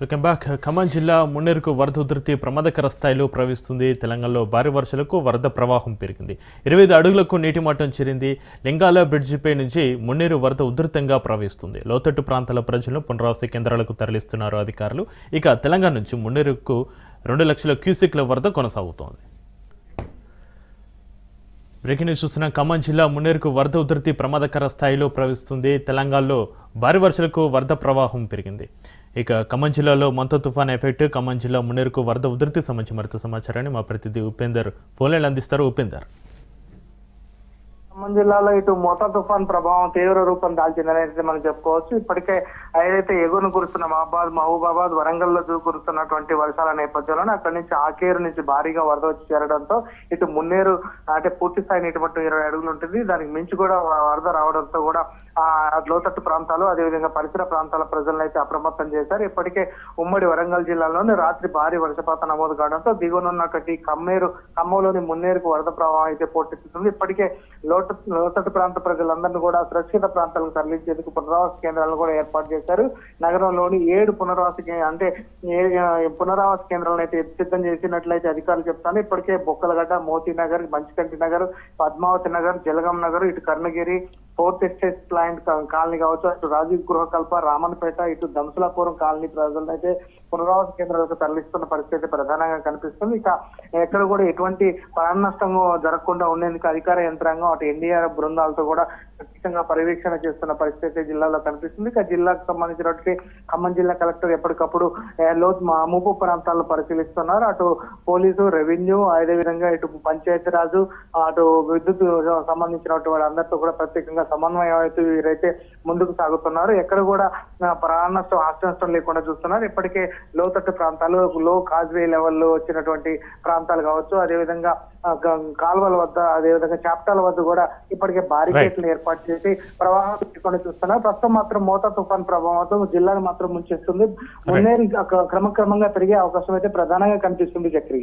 Welcome back Khammam జిల్లా మున్నేరుకు వరద ఉధృతి ప్రమాదకర స్థాయిలో ప్రవహిస్తుంది. తెలంగాణలో భారీ వర్షాలకు వరద ప్రవాహం పెరిగింది. ఇరవై ఐదు అడుగులకు నీటి మట్టం చేరింది. లింగాల బ్రిడ్జిపై నుంచి మున్నేరు వరద ఉధృతంగా ప్రవహిస్తుంది. లోతట్టు ప్రాంతాల ప్రజలను పునరావాస కేంద్రాలకు తరలిస్తున్నారు అధికారులు. ఇక తెలంగాణ నుంచి మున్నేరుకు రెండు లక్షల క్యూసెక్ల వరద కొనసాగుతోంది. బ్రేకింగ్ న్యూస్ చూస్తున్న ఖమ్మం జిల్లా మున్నేరుకు వరద ఉధృతి ప్రమాదకర స్థాయిలో ప్రవహిస్తుంది. తెలంగాణలో భారీ వర్షాలకు వరద ప్రవాహం పెరిగింది. ఇక ఖమ్మం జిల్లాలో మంత తుఫాన్ ఎఫెక్ట్ ఖమ్మం జిల్లా మున్నేరుకు వరద ఉధృతి సంబంధించి మరింత సమాచారాన్ని మా ప్రతినిధి ఉపేందర్ ఫోన్లైన్ అందిస్తారు. ఉపేందర్. ఖమ్మం జిల్లాలో ఇటు మోతా తుఫాన్ ప్రభావం తీవ్ర రూపం దాల్చిందని అయితే మనం చెప్పుకోవచ్చు. ఇప్పటికే ఏదైతే ఎగువను కురుస్తున్న మహాబాద్ మహబూబాబాద్ వరంగల్లో కురుస్తున్నటువంటి వర్షాల నేపథ్యంలో అక్కడి నుంచి ఆకేరు నుంచి భారీగా వరద వచ్చి చేరడంతో ఇటు మున్నేరు అంటే పూర్తి స్థాయి నీటి మట్టం ఇరవై అడుగులు ఉంటుంది. దానికి మించి కూడా వరద రావడంతో కూడా ఆ లోతట్టు ప్రాంతాలు అదేవిధంగా పరిసర ప్రాంతాల ప్రజలను అయితే అప్రమత్తం చేశారు. ఇప్పటికే ఉమ్మడి వరంగల్ జిల్లాలోని రాత్రి భారీ వర్షపాతం నమోదు కావడంతో దిగువనున్నటువంటి కమ్మేరు ఖమ్మంలోని మున్నేరుకు వరద ప్రవాహం అయితే పోటెత్తుతుంది. ఇప్పటికే లోట లోతట్టు ప్రాంత ప్రజలందరినీ కూడా సురక్షిత ప్రాంతాలకు తరలించేందుకు పునరావాస కేంద్రాలను కూడా ఏర్పాటు చేశారు. నగరంలోని ఏడు పునరావాస అంటే పునరావాస కేంద్రాలను అయితే సిద్ధం చేసినట్లయితే అధికారులు చెప్తాను. ఇప్పటికే బొక్కలగడ్డ మోతీ నగర్ మంచికంటి నగర్ పద్మావతి నగర్ జలగం నగర్ ఇటు Karnagiri fourth estate plant colony కావచ్చు అటు రాజీవ్ గృహకల్ప రామన్పేట ఇటు దంసలాపురం కాలనీ ప్రజలను అయితే పునరావాస కేంద్రాలకు తరలిస్తున్న పరిస్థితి ప్రధానంగా కనిపిస్తుంది. ఇక ఎక్కడ కూడా ఎటువంటి ప్రాణ నష్టం జరగకుండా ఉండేందుకు అధికార యంత్రాంగం అటు ఎన్డీఆర్ బృందాలతో కూడా ఖచ్చితంగా పర్యవేక్షణ చేస్తున్న పరిస్థితి జిల్లాలో కనిపిస్తుంది. ఇక జిల్లాకు సంబంధించినటువంటి ఖమ్మం జిల్లా కలెక్టర్ ఎప్పటికప్పుడు ఏ, లో ప్రాంతాల్లో ముప్పు ప్రాంతాలను పరిశీలిస్తున్నారు. అటు పోలీసు రెవెన్యూ అదేవిధంగా ఇటు పంచాయతీరాజు అటు విద్యుత్ సంబంధించినటువంటి వాళ్ళందరితో కూడా ప్రత్యేకంగా సమన్వయం అయితే వీరైతే ముందుకు సాగుతున్నారు. ఎక్కడ కూడా ప్రాణ నష్టం ఆస్తి నష్టం లేకుండా చూస్తున్నారు. ఇప్పటికే లోతట్టు ప్రాంతాలు లో కాజ్వే లెవెల్లో వచ్చినటువంటి ప్రాంతాలు కావచ్చు అదేవిధంగా కాలువల వద్ద అదేవిధంగా చాప్టాల వద్ద కూడా ఇప్పటికే బారికేట్లు ఏర్పాటు చేసి ప్రవాహం పెట్టుకొని చూస్తున్నారు. ప్రస్తుతం మాత్రం మోతా తుఫాన్ ప్రభావంతో జిల్లాను మాత్రం ముంచేస్తుంది. మున్నేరు క్రమక్రమంగా పెరిగే అవకాశం అయితే ప్రధానంగా కనిపిస్తుంది చక్రి.